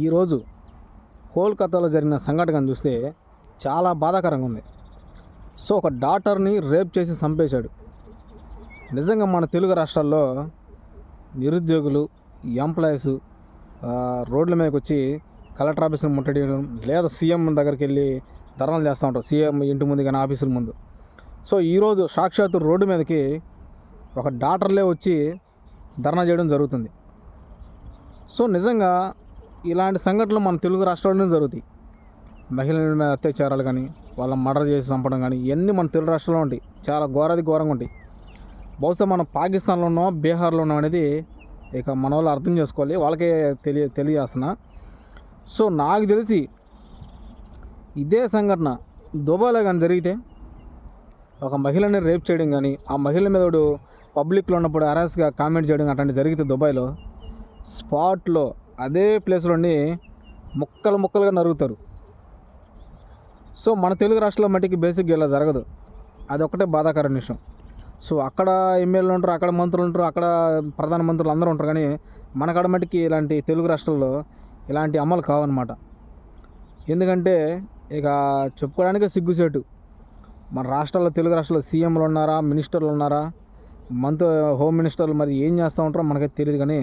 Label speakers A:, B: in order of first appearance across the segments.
A: ఈరోజు కోల్కతాలో జరిగిన సంఘటన చూస్తే చాలా బాధాకరంగా ఉంది. సో ఒక డాక్టర్ని రేప్ చేసి చంపేశాడు. నిజంగా మన తెలుగు రాష్ట్రాల్లో నిరుద్యోగులు ఎంప్లాయీస్ రోడ్ల మీదకి వచ్చి కలెక్టర్ ఆఫీసులు ముట్టడియడం లేదా సీఎం దగ్గరికి వెళ్ళి ధర్నాలు చేస్తూ ఉంటారు. సీఎం ఇంటి ముందు కానీ ఆఫీసుల ముందు. సో ఈరోజు సాక్షాత్తు రోడ్డు మీదకి ఒక డాక్టర్లే వచ్చి ధర్నా చేయడం జరుగుతుంది. సో నిజంగా ఇలాంటి సంఘటనలు మన తెలుగు రాష్ట్రాల్లోనే జరుగుతాయి. మహిళల మీద అత్యాచారాలు కానీ వాళ్ళ మర్డర్ చేసి చంపడం కానీ ఇవన్నీ మన తెలుగు రాష్ట్రాల్లో ఉంటాయి. చాలా ఘోరాది ఘోరంగా ఉంటాయి. బహుశా మనం పాకిస్తాన్లో ఉన్నాం బీహార్లో ఉన్నాం అనేది ఇక మన వాళ్ళు అర్థం చేసుకోవాలి. వాళ్ళకే తెలియ తెలియజేస్తున్నా. సో నాకు తెలిసి ఇదే సంఘటన దుబాయ్లో కానీ జరిగితే ఒక మహిళని రేప్ చేయడం కానీ ఆ మహిళ మీద పబ్లిక్లో ఉన్నప్పుడు అరాస్గా కామెంట్ చేయడం అట్లాంటివి జరిగితే దుబాయ్లో స్పాట్లో అదే ప్లేస్లోని ముక్కలు ముక్కలుగా నరుగుతారు. సో మన తెలుగు రాష్ట్రాల మట్టికి బేసిక్గా ఇలా జరగదు. అది ఒకటే బాధాకరమైన విషయం. సో అక్కడ ఎమ్మెల్యేలు ఉంటారు అక్కడ మంత్రులు ఉంటారు అక్కడ ప్రధానమంత్రులు అందరూ ఉంటారు కానీ మన కాడ మట్టికి ఇలాంటి తెలుగు రాష్ట్రాల్లో ఇలాంటి అమలు కావన్నమాట. ఎందుకంటే ఇక చెప్పుకోవడానికి సిగ్గుసేటు మన రాష్ట్రాల్లో తెలుగు రాష్ట్రాల్లో సీఎంలు ఉన్నారా మినిస్టర్లు ఉన్నారా మంత్రి హోమ్ మినిస్టర్లు మరి ఏం చేస్తూ ఉంటారో మనకైతే తెలియదు కానీ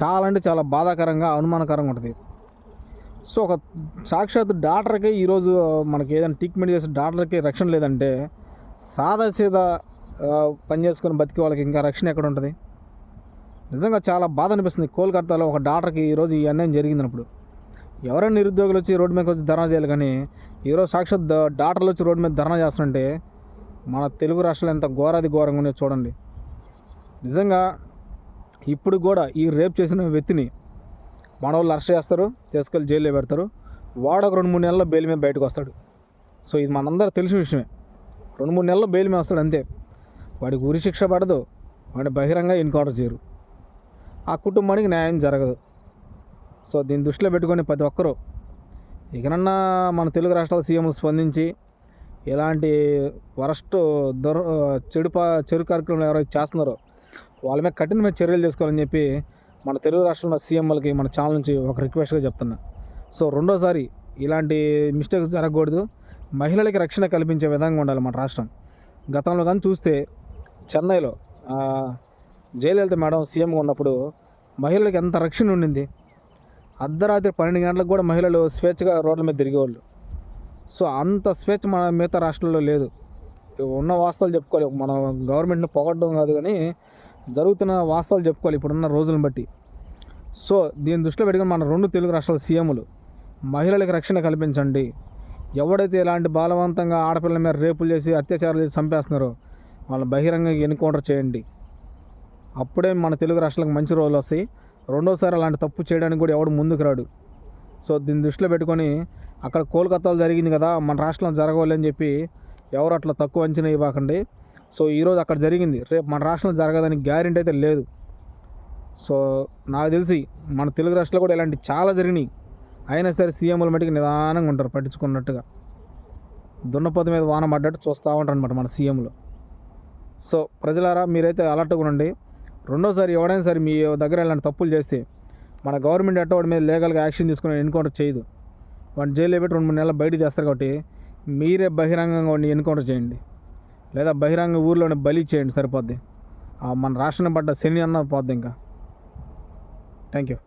A: చాలా అంటే చాలా బాధాకరంగా అనుమానకరంగా ఉంటుంది. సో ఒక సాక్షాత్ డాక్టర్కి ఈరోజు మనకి ఏదైనా ట్రీట్మెంట్ చేసే డాక్టర్కి రక్షణ లేదంటే సాదా సీదా పని చేసుకొని బతికే వాళ్ళకి ఇంకా రక్షణ ఎక్కడ ఉంటుంది? నిజంగా చాలా బాధ అనిపిస్తుంది. కోల్కతాలో ఒక డాక్టర్కి ఈరోజు ఈ అన్యాయం జరిగిందన్నప్పుడు. ఎవరైనా నిరుద్యోగులు వచ్చి రోడ్డు మీదకి వచ్చి ధర్నా చేయాలి కానీ ఈరోజు సాక్షాత్ డాక్టర్లు వచ్చి రోడ్డు మీద ధర్నా చేస్తుంటే మన తెలుగు రాష్ట్రాలు ఎంత ఘోరాది ఘోరంగా చూడండి. నిజంగా ఇప్పుడు కూడా ఈ రేప్ చేసిన వ్యక్తిని మనవాళ్ళు అరెస్ట్ చేస్తారు తీసుకెళ్ళి జైల్లో పెడతారు. వాడు ఒక రెండు మూడు నెలల్లో బెయిల్ మీద బయటకు వస్తాడు. సో ఇది మనందరూ తెలిసిన విషయమే. రెండు మూడు నెలల్లో బెయిల్ మీద వస్తాడు అంతే. వాడికి ఉరి శిక్ష పడదు వాడిని బహిరంగ ఎన్కౌంటర్ చేయరు. ఆ కుటుంబానికి న్యాయం జరగదు. సో దీన్ని దృష్టిలో పెట్టుకొని ప్రతి ఒక్కరూ ఇకనన్నా మన తెలుగు రాష్ట్రాల సీఎంలు స్పందించి ఇలాంటి వరస్ట్ దొర చెడు పా చెడు కార్యక్రమాలు ఎవరైతే చేస్తున్నారో వాళ్ళ మీద కఠినమైన చర్యలు తీసుకోవాలని చెప్పి మన తెలుగు రాష్ట్రంలో సీఎంలకి మన ఛానల్ నుంచి ఒక రిక్వెస్ట్గా చెప్తున్నా. సో రెండోసారి ఇలాంటి మిస్టేక్స్ జరగకూడదు. మహిళలకి రక్షణ కల్పించే విధంగా ఉండాలి మన రాష్ట్రం. గతంలో కానీ చూస్తే చెన్నైలో జయలలిత మేడం సీఎంగా ఉన్నప్పుడు మహిళలకు ఎంత రక్షణ ఉండింది. అర్ధరాత్రి పన్నెండు గంటలకు కూడా మహిళలు స్వేచ్ఛగా రోడ్ల మీద తిరిగేవాళ్ళు. సో అంత స్వేచ్ఛ మన మిగతా రాష్ట్రాల్లో లేదు. ఉన్న వాస్తవాలు చెప్పుకోవాలి. మనం గవర్నమెంట్ని పొగడడం కాదు కానీ జరుగుతున్న వాస్తవాలు చెప్పుకోవాలి ఇప్పుడున్న రోజులను బట్టి. సో దీని దృష్టిలో పెట్టుకుని మన రెండు తెలుగు రాష్ట్రాల సీఎంలు మహిళలకు రక్షణ కల్పించండి. ఎవడైతే ఇలాంటి బలవంతంగా ఆడపిల్లల మీద రేపులు చేసి అత్యాచారాలు చేసి చంపేస్తున్నారో వాళ్ళని బహిరంగంగా ఎన్కౌంటర్ చేయండి. అప్పుడే మన తెలుగు రాష్ట్రాలకు మంచి రోజులు వస్తాయి. రెండోసారి అలాంటి తప్పు చేయడానికి కూడా ఎవడు ముందుకు రాడు. సో దీన్ని దృష్టిలో పెట్టుకొని అక్కడ కోల్కతాలో జరిగింది కదా మన రాష్ట్రంలో జరగవాలి అని చెప్పి ఎవరు అట్లా తక్కువ అంచనా ఇవ్వకండి. సో ఈరోజు అక్కడ జరిగింది. రేపు మన రాష్ట్రంలో జరగదని గ్యారెంటీ అయితే లేదు. సో నాకు తెలిసి మన తెలుగు రాష్ట్రంలో కూడా ఇలాంటి చాలా జరిగినాయి. అయినా సరే సీఎంల మటుకు నిదానంగా ఉంటారు పట్టించుకున్నట్టుగా. దున్నపోత మీద వాన పడ్డట్టు చూస్తూ ఉంటారు అనమాట మన సీఎంలు. సో ప్రజలారా మీరైతే అలర్ట్గా ఉండండి. రెండోసారి ఎవడైనా సరే మీ దగ్గర ఇలాంటి తప్పులు చేస్తే మన గవర్నమెంట్ ఎట్ట వాడి మీద లీగల్గా యాక్షన్ తీసుకుని ఎన్కౌంటర్ చేయదు. వాడిని జైల్లో పెట్టి రెండు మూడు నెలలు బయట చేస్తారు కాబట్టి మీరే బహిరంగంగా వాడిని ఎన్కౌంటర్ చేయండి. లేదా బహిరంగ ఊర్లోనే బలి చేయండి సరిపోద్ది. మన రాష్ట్రం పడ్డ శని అన్న పోద్ది ఇంకా. Thank you